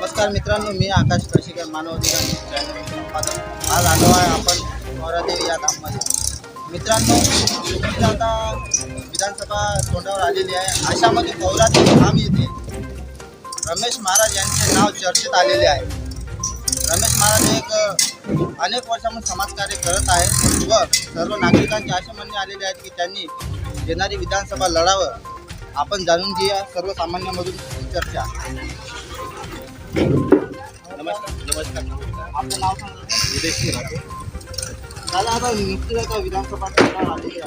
नमस्कार मित्रांनो मी आकाश कशिकर मानव अधिकार चॅनल संपादक. आज आलो आहे आपण मोरादेवी या धाममध्ये. मित्रांनो आता विधानसभा तोंडावर आलेली आहे. अशामध्ये पौरादेवी धाम येथे रमेश महाराज यांचे नाव चर्चेत आलेले आहे. रमेश महाराज एक अनेक वर्षांपासून समाजकार्य करत आहेत व सर्व नागरिकांचे असे म्हणणे आलेले आहेत की त्यांनी येणारी विधानसभा लढावं आपण जाणून घेऊया. सर्वसामान्यांमधून चर्चा. नमस्कार विधानसभा रमेश.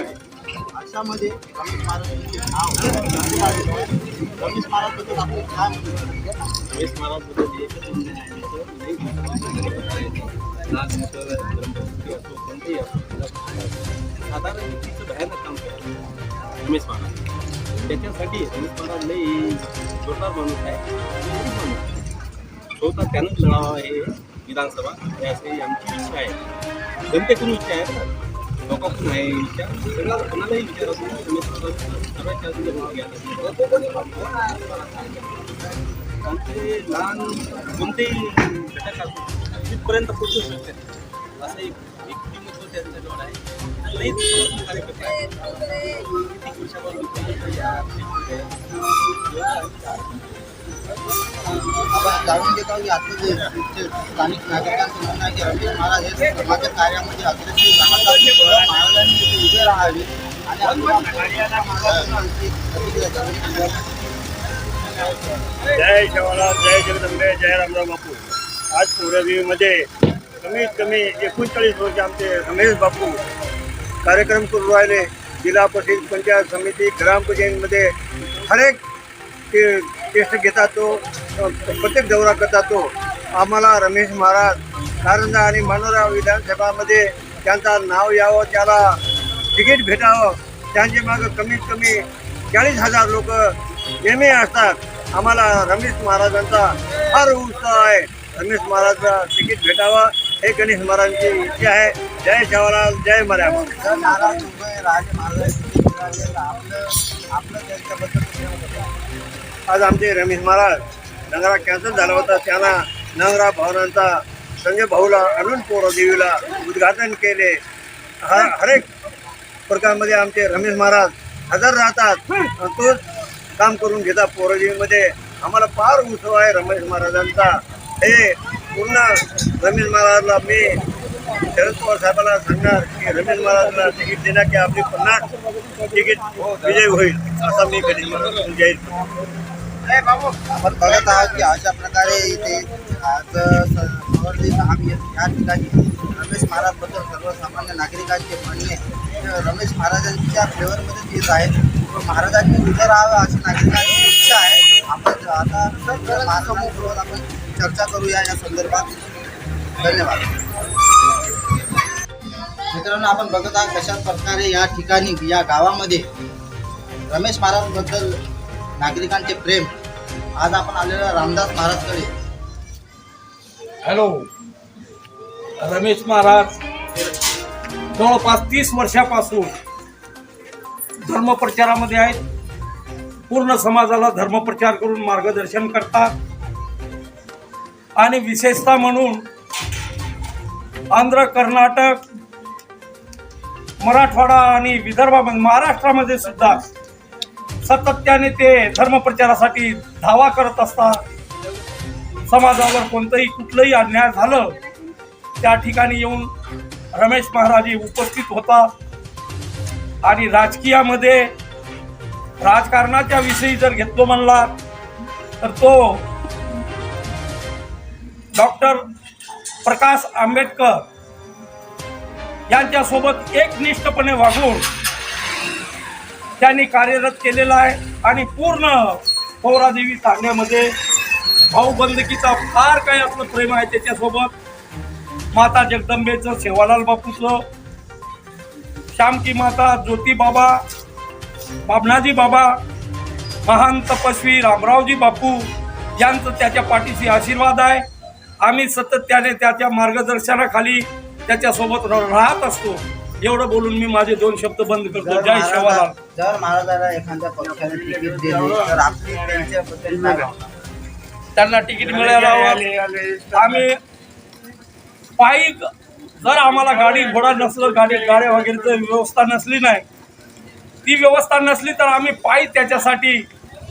रमेश महाराज रमेश महाराज लई जोरदार माणूस आहे स्वतः त्यानंच लढावा हे विधानसभा. हे असे आमची इच्छा आहे. जनतेकडून इच्छा आहे. ना लोकांकडून आहे इच्छा. सगळ्या कोणालाही विचारत नाही रमेश आमचे लहान कोणतेही घटक असो तिथपर्यंत पोचू शकते असं एक व्यक्तिमत्व त्यांच्याजवळ आहे. लई कार्यकर्ते आहेत. किती वर्षापासून जाणून घेत आहोत की आता जे स्थानिक नागरिकांचं म्हणणं आहे की रमेश महाराज हे समाज कार्यामध्ये अग्रेसिव्ह राहतात. महाराजांनी उभे राहावे आणि जय शिवराम जय जगदंबे जय रामराव बापू. आज पूर्वीमध्ये कमीत कमी एकोणचाळीस वर्ष आमचे रमेश बापू कार्यक्रम करून राहिले. जिल्हा परिषद पंचायत समिती ग्रामपंचायतीमध्ये हरेक ते टेस्ट घेतात तो प्रत्येक दौरा करतात तो. आम्हाला रमेश महाराज कारंजा आणि मनोरा विधानसभामध्ये त्यांचं नाव यावं त्याला तिकीट भेटावं त्यांचे मागं कमीत कमी चाळीस हजार लोक नेहमी असतात. आम्हाला रमेश महाराजांचा फार उत्साह आहे. रमेश महाराजला तिकीट भेटावं हे गणेश महाराजांची इच्छा आहे. जय शिवराज जय मर्यादा महाराज उभे आपलं आपलं त्यांच्याबद्दल आज आमचे रमेश महाराज नगरा कॅन्सल झाला होता. त्यांना नगरा भवनांचा संजय भाऊला आणून पोरदेवीला उद्घाटन केले. हर हरेक प्रकारमध्ये आमचे रमेश महाराज हजर राहतात. तोच काम करून घेतात पोरदेवीमध्ये आम्हाला फार उत्सव आहे रमेश महाराजांचा. हे पूर्ण रमेश महाराजला मी शरद पवार साहेबांना सांगणार की रमेश महाराजला तिकीट देणार की आपली पन्नास तिकीट विजय होईल असा मी कधी जाहीर करतो. आपण बघत आहोत की अशा प्रकारे इथे आज सवर्दी आम्ही या ठिकाणी रमेश महाराजबद्दल सर्वसामान्य नागरिकांचे म्हणणे रमेश महाराजांच्या फेवरमध्येच येत आहेत महाराजांनी उभं राहावं अशी नागरिकांची इच्छा आहे. आपण आता महासमूहासोबत आपण चर्चा करूया या संदर्भात. धन्यवाद. मित्रांनो आपण बघत आहात कशा प्रकारे या ठिकाणी या गावामध्ये रमेश महाराजबद्दल नागरिकांचे प्रेम आज आपण आलेलो रामदास महाराजकडे. हॅलो. रमेश महाराज जवळपास तीस वर्षापासून धर्मप्रचारामध्ये आहेत. पूर्ण समाजाला धर्मप्रचार करून मार्गदर्शन करतात. आणि विशेषतः म्हणून आंध्र कर्नाटक मराठवाडा आणि विदर्भामध्ये महाराष्ट्रामध्ये सुद्धा सातत्याने ते धर्मप्रचारासाठी धावा करत असतात. समाजावर कोणतंही कुठलंही अन्याय झालं त्या ठिकाणी येऊन रमेश महाराज उपस्थित होतात. आणि राजकीयामध्ये राजकारणाच्या विषयी जर घेतलो म्हणला तर तो डॉक्टर प्रकाश आंबेडकर यांच्यासोबत एकनिष्ठपणे वागून त्यांनी कार्यरत केलेला आहे आणि पूर्ण पौरादेवी सांगण्यामध्ये भाऊबंदकीचा फार काही आपलं प्रेम आहे त्याच्यासोबत. माता जगदंबेचं सेवालाल बापूचं श्यामकी माता ज्योतीबाबा बाबनाजी बाबा महान तपस्वी रामरावजी बापू यांचं त्याच्या पाठीशी आशीर्वाद आहे. आम्ही सतत त्याने त्याच्या मार्गदर्शनाखाली त्याच्यासोबत र- राहत असतो. एवढं बोलून मी माझे दोन शब्द बंद करतो. जय शिवालाल महाराजा जर महाराजाला एखाद्या पक्षाने तिकीट दिले तर आपली त्यांच्याबद्दल काय भावना? त्यांना तिकीट आले. आम्ही पायी जर आम्हाला गाडी घोडा नसलं गाडी गाड्या वगैरेची व्यवस्था नसली नाही ती व्यवस्था नसली तर आम्ही पायी त्याच्यासाठी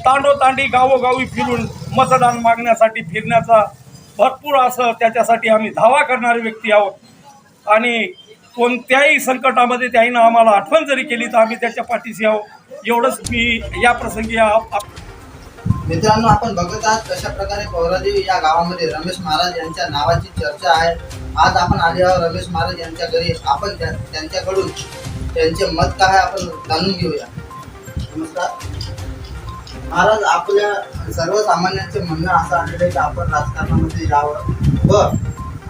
तांडोतांडी गावोगावी फिरून मतदान मागण्यासाठी फिरण्याचा भरपूर असं त्याच्यासाठी आम्ही धावा करणारे व्यक्ती आहोत. आणि कोणत्याही संकटामध्ये त्याईनं आम्हाला आठवण जरी केली तर आम्ही त्याच्या पाठीशी आहोत. एवढंच मी या प्रसंगी मित्रांनो आपण बघत आहात कशा प्रकारे पौरादेवी या गावामध्ये रमेश महाराज यांच्या नावाची चर्चा आहे. आज आपण आले आहोत रमेश महाराज यांच्या घरी. आपण त्या- त्यांच्याकडून त्यांचे मत काय आपण जाणून घेऊया. नमस्कार. महाराज आपल्या सर्वसामान्यांचे म्हणणं असं आलेलं आहे की आपण राजकारणामध्ये यावं व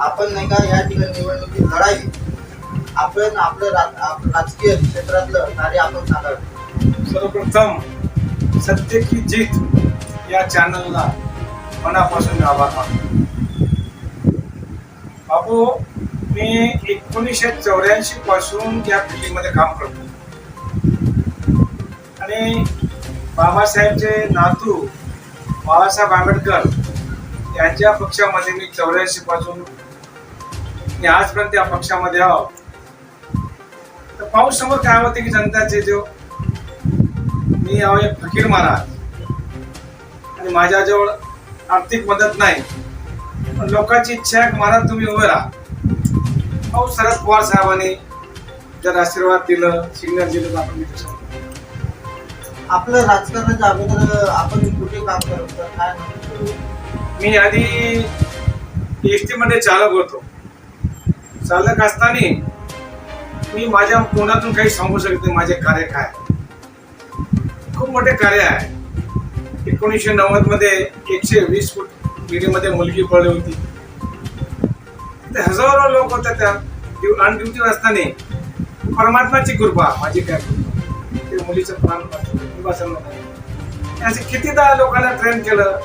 आपण नाही का या ठिकाणी निवडणुकीत लढावी? आपण आपलं राजकीय क्षेत्रातलं कार्य आपण सांगावं. सर्वप्रथम सत्य की जीत या चॅनलला मनापासून आभार मानतो. बाबू मी एकोणीसशे चौऱ्याऐंशी पासून या फिल्डमध्ये काम करतो. आणि बाबासाहेबचे नातू बाबासाहेब आंबेडकर यांच्या पक्षामध्ये मी चौऱ्याऐंशी पासून मी आजपर्यंत या पक्षामध्ये आहोत पाऊस समोर काय होते की जनताचे जो मी एक फकीर महाराज आणि माझ्याजवळ आर्थिक मदत नाही पण लोकांची इच्छा आहे महाराज तुम्ही उभे राहा अहो शरद पवार साहेबांनी जर आशीर्वाद दिलं सिग्नल दिलं तर आपण आपलं राजकारणाच्या अगोदर आपण कुठे काम करत? काय? मी आधी एस टी मध्ये चालक होतो चालक असताना मी माझ्या तोंडातून काही सांगू शकत? नाही माझे कार्य काय? खूप मोठे कार्य आहे. एकोणीसशे नव्वदमध्ये एकशे वीस फूट विहिरीमध्ये मुलगी पडली होती. ते हजारो लोक होते त्या ऑन ड्युटीवर असताना परमात्माची कृपा माझी काय ते मुलीचं प्राण असे कितीदा लोकांना ट्रेन केलं?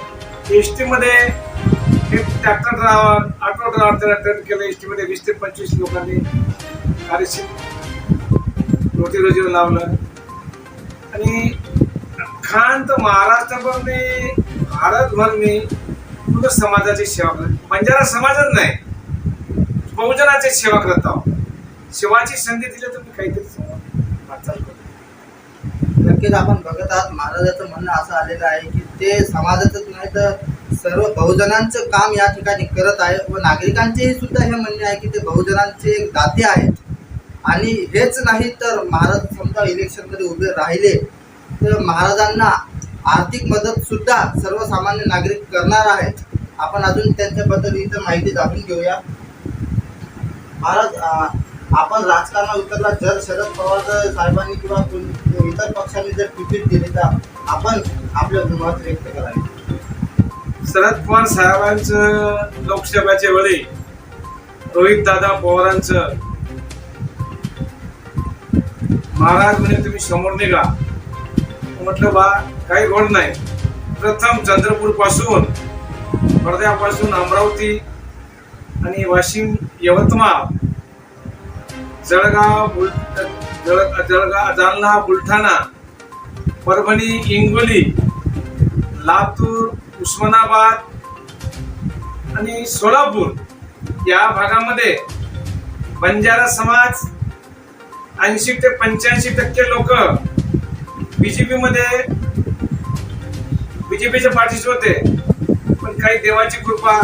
एस टी मध्ये हे ट्रॅक्टर ड्रायव्हर ऑटो ड्रायव्हर त्याला ट्रेन केलं. एस टी मध्ये वीस ते पंचवीस लोकांनी. कार्यशील. रोटी रोजीवर लावलं. आणि खान तर महाराष्ट्रभर मी भारतभर मी पूर्ण समाजाची सेवा करत बंजारा समाजच नाही. बहुजनाची सेवा करत आहोत. सेवाची संधी दिली तर मी काहीतरी नक्कीच आपण बघत आहात. महाराजाचं म्हणणं असं आलेलं आहे की ते समाजाचंच नाही तर सर्व बहुजनांचं काम या ठिकाणी करत आहे व नागरिकांचेही सुद्धा हे म्हणणे आहे की ते बहुजनांचे एक दाते आहेत. आणि हेच नाही तर महाराज समजा इलेक्शनमध्ये उभे राहिले तर महाराजांना आर्थिक मदत सुद्धा सर्वसामान्य नागरिक करणार आहेत. आपण अजून त्यांच्याबद्दल इथं माहिती जाणून घेऊया. महाराज आपण राजकारणात उतरला जर शरद पवार साहेबांनी किंवा इतर पक्षांनी जर तिकीट दिले तर आपण आपलं मत व्यक्त करावे. शरद पवार साहेबांचं लोकसभेच्या वेळी रोहित दादा पवारांचं महाराज म्हणे तुम्ही समोर निघा. म्हटलं बा काही घोड नाही. प्रथम चंद्रपूरपासून वर्ध्यापासून अमरावती आणि वाशिम यवतमाळ जळगाव बुल जळ जळगाव जालना बुलढाणा परभणी हिंगोली लातूर उस्मानाबाद आणि सोलापूर या भागामध्ये बंजारा समाज ऐंशी ते पंच्याऐंशी टक्के लोक बीजेपी मध्ये बीजेपीच्या पाठीशी होते. पण काही देवाची कृपा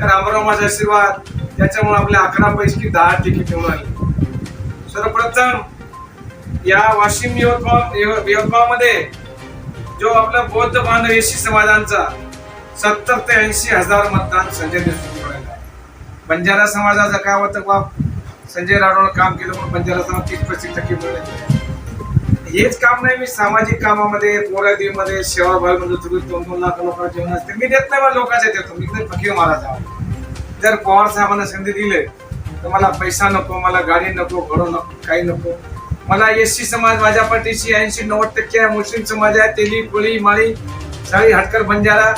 रामराव माझा आशीर्वाद त्याच्यामुळे आपल्या अकरा पैकी दहा तिकीट मिळाली सर्वप्रथम या वाशिम यवतमाळ यवतमाळमध्ये जो आपला बौद्ध बांधव एसी समाजांचा सत्तर ते ऐंशी हजार मतदान संजय देशमुख बंजारा समाजाचा काय होतं बाप? संजय राठोड काम केलं म्हणून बंजारा समाज तीस पस्तीस टक्के मिळाले. हेच काम नाही मी सामाजिक कामामध्ये पोरादीमध्ये म्हणजे तुम्ही दोन दोन लाख लोकांना जेवण असते. मी देत नाही मला लोकांच्या देतो मी तर फकीर महाराज आहोत जर पवार साहेबांना संधी दिले तर मला पैसा नको मला गाडी नको घडो नको काही नको. मला एस सी समाज माझ्या पाठीशी ऐंशी नव्वद टक्के आहे मुस्लिम समाज आहे तेली कोळी माळी साळी हटकर बंजारा.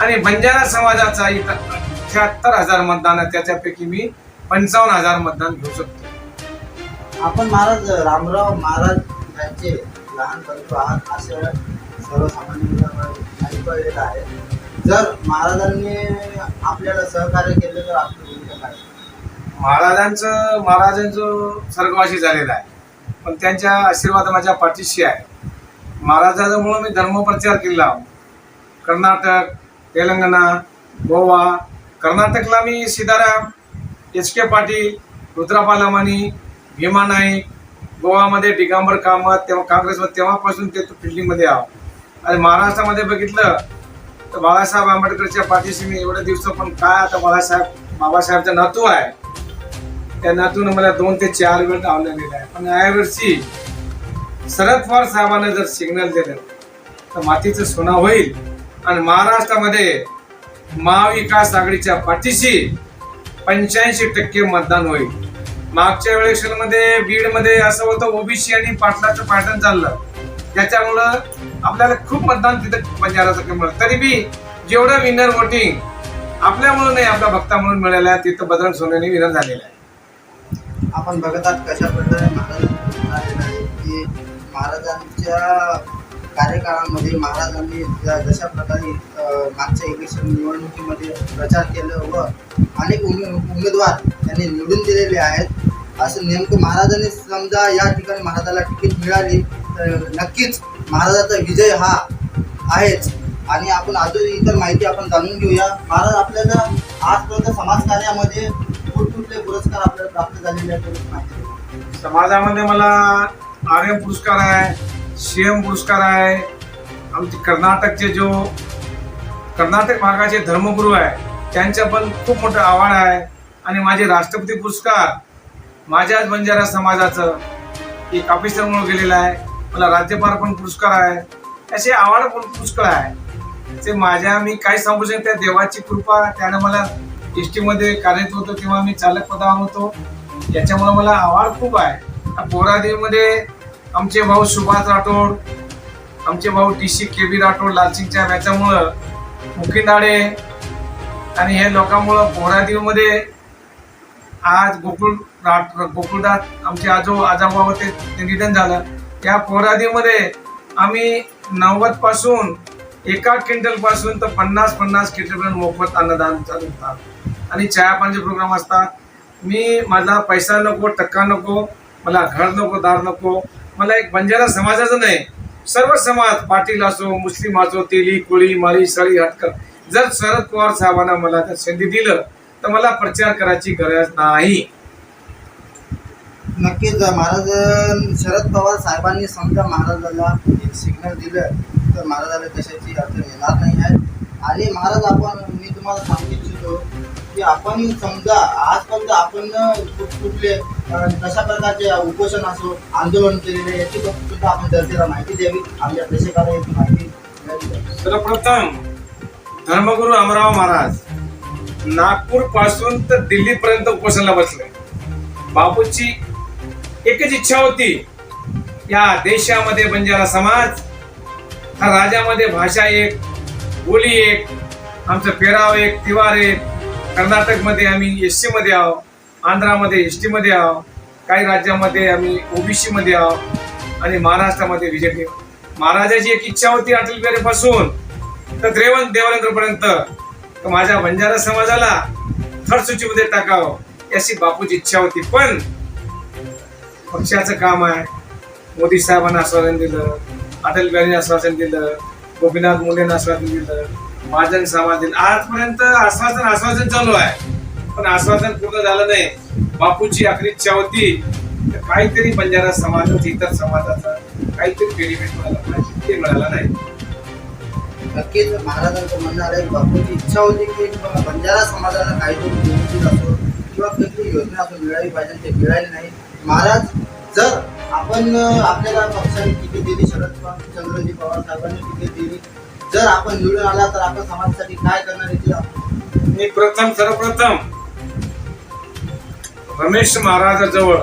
आणि बंजारा समाजाचा इथं अठ्याहत्तर हजार मतदान आहे त्याच्यापैकी मी पंचावन्न हजार मतदान घेऊ शकतो. आपण महाराज रामराव महाराज यांचे लहान बंधू आहात असं सर्वसामान्य ऐकवलेलं आहे. जर महाराजांनी आपल्याला सहकार्य केले तर आपली काय? महाराजांचं महाराजांचं स्वर्गवासी झालेलं आहे पण त्यांच्या आशीर्वाद माझ्या पाठीशी आहे. महाराजांमुळे मी धर्मप्रचार केला. कर्नाटक तेलंगणा गोवा कर्नाटकला मी सीताराम एच के पाटील रुद्रा अमानी भीमा नाईक गोवामध्ये दिगंबर कामत तेव्हा काँग्रेसमध्ये तेव्हापासून ते फिल्डिंगमध्ये आहो आणि महाराष्ट्रामध्ये बघितलं तर बाळासाहेब आंबेडकरच्या पाठीशी मी एवढ्या दिवस पण काय आता बाळासाहेब बाबासाहेबचा नातू आहे. त्या नातून मला दोन ते चार वेळ लावलेले आहे. पण यावर्षी शरद पवार साहेबांना जर सिग्नल दिलं तर मातीचं सोनं होईल. आणि महाराष्ट्रामध्ये महाविकास आघाडीच्या पाठीशी पंच्याऐंशी टक्के मतदान होईल. मागच्या इलेक्शनमध्ये बीडमध्ये असं होतं ओबीसी आणि पाटलाचं पॅटर्न चाललं. त्याच्यामुळं आपल्याला खूप मतदान तिथं बंजाराचं मिळतं तरी बी जेवढं विनर वोटिंग आपल्यामुळं नाही आपल्या भक्तामुळे मिळालं आहे तिथं बदल सोन्याने विनर झालेलं आहे आपण बघत आहात कशा प्रकारे महाराज की महाराजांच्या कार्यकाळामध्ये महाराजांनी ज- जशा प्रकारे मागच्या इलेक्शन निवडणुकीमध्ये प्रचार केलं व अनेक उमे उमेदवार त्यांनी निवडून दिलेले आहेत. असं नेमकं महाराजांनी समजा या ठिकाणी महाराजाला तिकीट मिळाली तर नक्कीच महाराजाचा विजय हा आहेच. आणि आपण अजून इतर माहिती आपण जाणून घेऊया. महाराज आपल्याला आजपर्यंत समाजकार्यामध्ये कुठकुठले पुरस्कार आपल्याला प्राप्त झालेले आहेत? माहिती समाजामध्ये मला आर्य पुरस्कार आहे. सी एम पुरस्कार आहे. आमचे कर्नाटकचे जो कर्नाटक भागाचे धर्मगुरू आहे त्यांच्या पण खूप मोठं आव्हान आहे. आणि माझे राष्ट्रपती पुरस्कार माझ्याच बंजारा समाजाचं एक ऑफिसरमुळे गेलेलं आहे. मला राज्यपाल पण पुरस्कार आहे. असे आव्हान पण पुरस्कार आहे. ते माझ्या मी काय सांगू शकते त्या देवाची कृपा त्यानं मला एस टीमध्ये कार्यरत होतो तेव्हा मी चालक पदावर होतो. याच्यामुळे मला आव्हान खूप आहे. पोरादेवीमध्ये आमचे भाऊ सुभाष राठोड आमचे भाऊ T C K B Rathod लालसिंगच्या याच्यामुळं मुखिंदाडे आणि हे लोकांमुळं पोहरादेवीमध्ये आज गोकुळ राठ गोकुळदास आमचे आजो आजोबा होते ते निधन झालं. या पोहरादेवीमध्ये आम्ही नव्वदपासून एका क्विंटलपासून तर पन्नास पन्नास क्विंटलपर्यंत मोफत अन्नदान चालू होतात आणि चहापानचे प्रोग्राम असतात. मी माझा पैसा नको टक्का नको मला घर नको दार नको मला एक बंजारा समाजाचं नाही सर्व समाज पाटील असो मुस्लिम असो तेली कोळी माळी सळी हटकर जर शरद पवार साहेबांना मला त्या संधी दिलं तर मला प्रचार करायची गरज नाही. नक्कीच महाराज शरद पवार साहेबांनी समजा महाराजाला एक सिग्नल दिलं तर महाराजाला कशाची अडचण येणार नाही आहे. आणि महाराज आपण मी तुम्हाला सांगू इच्छितो की आपण समजा आजपर्यंत आपण कुठले कशा प्रकारचे उपोषण असो आंदोलन केलेले याची सुद्धा आपण जनतेला माहिती द्यावी. आमच्या देशाला याची माहिती सर्वप्रथम धर्मगुरू अमराव महाराज नागपूरपासून तर दिल्ली पर्यंत उपोषणाला बसले. बापूची एकच इच्छा होती या देशामध्ये बंजारा समाज हा राज्यामध्ये भाषा एक बोली एक आमचं पेराव एक तिवार एक कर्नाटकमध्ये आम्ही एसमध्ये आहो आंध्रामध्ये एसमध्ये आहो काही राज्यामध्ये आम्ही ओबीसी मध्ये आहो आणि महाराष्ट्रामध्ये बीजेपी महाराजाची एक इच्छा होती अटल बिहारी पासून तर रेवंत देवानंतर पर्यंत तर माझ्या बंजारा समाजाला थर्ड सूचीमध्ये टाकावं याची बापूची इच्छा होती. पण पक्षाचं काम आहे. मोदी साहेबांना आश्वासन दिलं अटल बिहारीने आश्वासन दिलं गोपीनाथ मुंडेंना आश्वासन दिलं. महाजन समाज आजपर्यंत आश्वासन आश्वासन चालू आहे. पण आश्वासन पूर्ण झालं नाही. बापूची आखरी इच्छा होती. तर काहीतरी बंजारा समाजाचं इतर समाजाचं काहीतरी बेनिफिट मिळाला पाहिजे. ते मिळालं नाही. नक्कीच महाराजांचं म्हणणं आहे बापूची इच्छा होती की बंजारा समाजाला काहीतरी benefit असो किंवा कुठली योजना असो मिळाली पाहिजे ते मिळाली नाही. महाराज जर आपण आपल्याला पक्षाने तिकीट दिली शरद पवार चंद्रजी पवार साहेबांनी तिकीट दिली जर आपण निवडून आला तर आपण समाजासाठी काय करणार याची मी प्रथम सर्वप्रथम रमेश महाराजाजवळ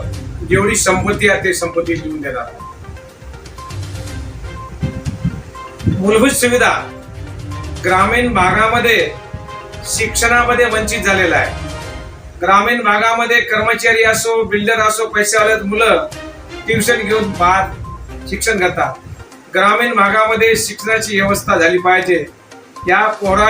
जेवढी संपत्ती आहे ते संपत्ती लिहून देणार. मूलभूत सुविधा ग्रामीण भागामध्ये शिक्षणामध्ये वंचित झालेला आहे. ग्रामीण भागामध्ये कर्मचारी असो बिल्डर असो पैसेवाले मुलं ट्युशन घेऊन बाहेर शिक्षण घेतात. ग्रामीण भागामध्ये शिक्षणाची व्यवस्था झाली पाहिजे. या पोरा